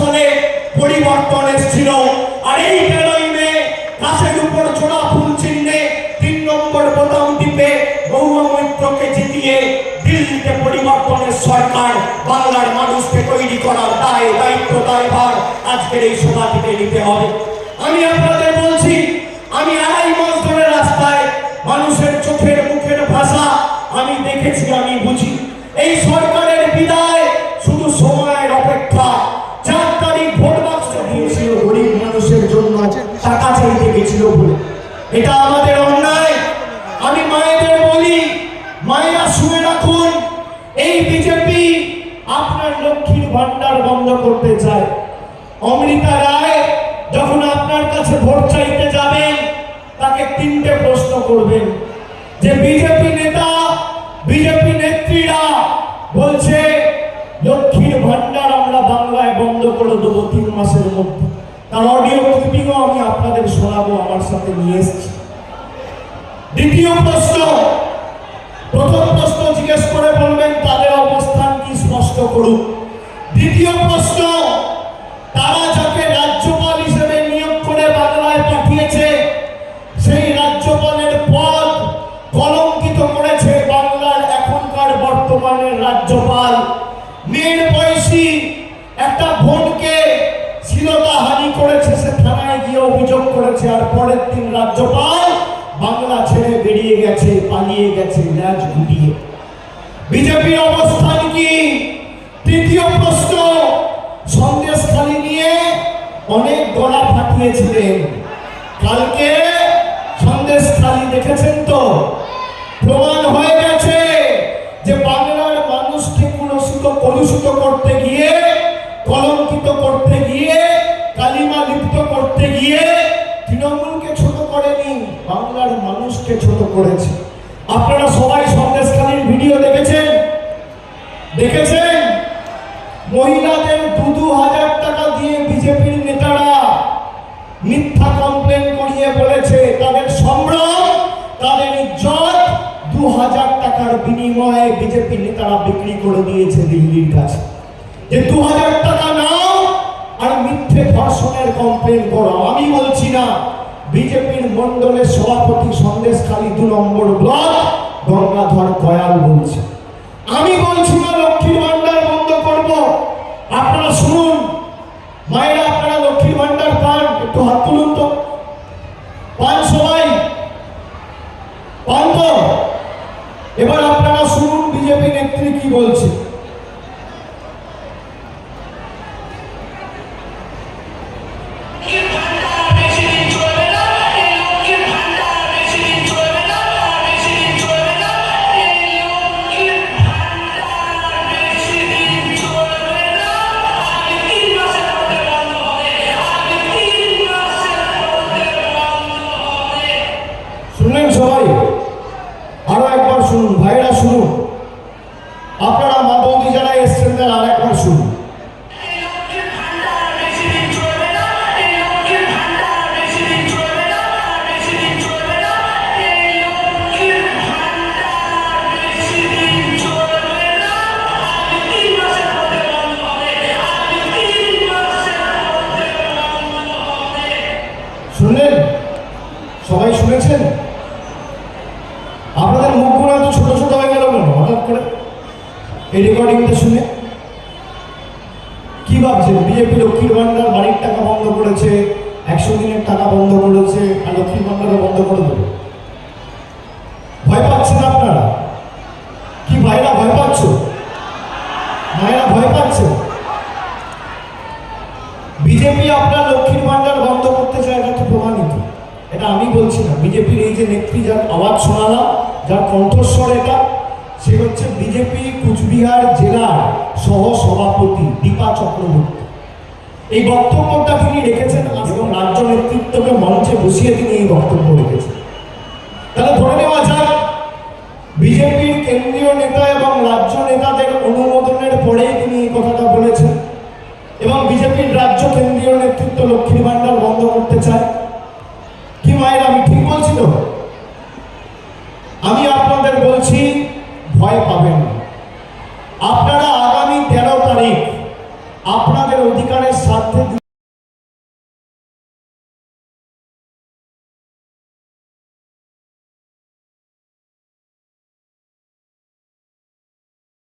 সালে পরিবর্তন এসেছিল। আর এই তেরোই মে গাছের উপর ছোড়া ফুল চিহ্নে তিন নম্বর বোতাম টিপে গৌর মৈত্রকে জিতিয়ে দিল্লিতে পরিবর্তনের সরকার বাংলার মানুষকে তৈরি করার দায়, দায়িত্ব, দায়ভার আজকের এই সভাটিতে নিতে হবে। আমি আপনাদের বলছি, আমি আড়াই মাস ধরে রাস্তায় মানুষের চোখের মুখের ভাষা আমি দেখেছি, আমি বুঝি। এই সরকারের রায় যখন আপনার কাছে ভোট চাইতে যাবেন, তাকে তিনটে প্রশ্ন করবেন। যে বিজেপি নেতা, বিজেপি নেত্রীরা বলছে, লক্ষ্মীর ভান্ডার আমরা বাংলায় বন্ধ করে দেবো তিন মাসের তার অডিও ক্লিপিংও আমি আপনাদের শোনাবো, আমার সাথে নিয়ে এসেছি। দ্বিতীয় প্রশ্ন, প্রথম প্রশ্ন জিজ্ঞেস করে বলবেন, তাদের অবস্থান কি? স্পষ্ট করুন। দ্বিতীয় প্রশ্ন বর্তমানের রাজ্যপাল। মেয়ের বয়সী একটা বোনকে শ্লীলতাহানি করেছে, সে থানায় গিয়ে অভিযোগ করেছে, আর পরের দিন রাজ্যপাল বাংলা ছেড়ে বেরিয়ে গেছে, পালিয়ে গেছে, ল্যাজ গুটিয়ে বিজেপির অবস্থান কি? তৃতীয় প্রশ্ন, সন্দেশ খালি নিয়ে অনেক গলা ফাটিয়েছিলেন। কালকে সন্দেশ খালি দেখেছেন তো? প্রমাণ হয়ে মানুষকে ছোট করেছে। আপনারা সবাই সন্দেশখালীর ভিডিও দেখেছেন? দেখেছেন? মহিলাদের দু দু হাজার টাকা দিয়ে বিজেপির নেতারা মিথ্যা কমপ্লেন করিয়ে বলেছে। তাদের সম্ভ্রম, তাদের ইজ্জত দু হাজার টাকার বিনিময়ে বিজেপি নেতারা বিক্রি করে দিয়েছে দিল্লির কাছে। যে দু হাজার টাকা নাও আর মিথ্যে ধর্ষণের কমপ্লেন করো। আমি বলছি না বিজেপির মন্ডলের সভাপতি সন্দেশ খালি দু নম্বর ব্লক, গঙ্গাধর কয়াল বলছে। আমি বলছি না, লক্ষ্মীর ভান্ডার বন্ধ করব। আপনারা শুনুন। মায়েরা, আপনারা লক্ষ্মীর ভান্ডার পান, একটু হাত তুলুন তো। পান সবাই। পান তো। এবার আপনারা শুনুন, বিজেপি নেত্রী কি বলছে। শুনুন ভাইরা শুনুন। আপনারা মা বৌদি যারা এসছেন তারা আরেকবার শুনুন। করে। এই রেকর্ডিংটা শুনে কি ভাবছেন? বিজেপি লক্ষ্মীর ভান্ডার বাড়ির টাকা বন্ধ করেছে, একশো দিনের টাকা বন্ধ করেছে, আর লক্ষ্মীর ভান্ডারও বন্ধ করে দেবে। ভয় পাচ্ছেন আপনারা? কি ভাইরা ভয় পাচ্ছ? মায়েরা ভয় পাচ্ছে? বিজেপি আপনার লক্ষ্মীর ভান্ডার বন্ধ করতে চায়, এটা তো প্রমাণিত? এটা আমি বলছি না। বিজেপির এই যে নেত্রী, যার আওয়াজ শোনালাম যার কণ্ঠস্বর এটা সে হচ্ছে বিজেপি কুচবিহার জেলার সহ সভাপতি দীপা চক্রবর্তী। এই বক্তব্যটা তিনি রেখেছেন এবং রাজ্য নেতৃত্বকে মঞ্চে বসিয়ে তিনি এই বক্তব্য রেখেছেন। তাহলে ধরে নেওয়া যাক, বিজেপির কেন্দ্রীয় নেতা এবং রাজ্য নেতাদের অনুমোদনের পরেই তিনি এই কথাটা বলেছেন এবং বিজেপির রাজ্য কেন্দ্রীয় নেতৃত্ব লক্ষ্মীর ভান্ডার বন্ধ করতে চায়। ভয় পাবেন না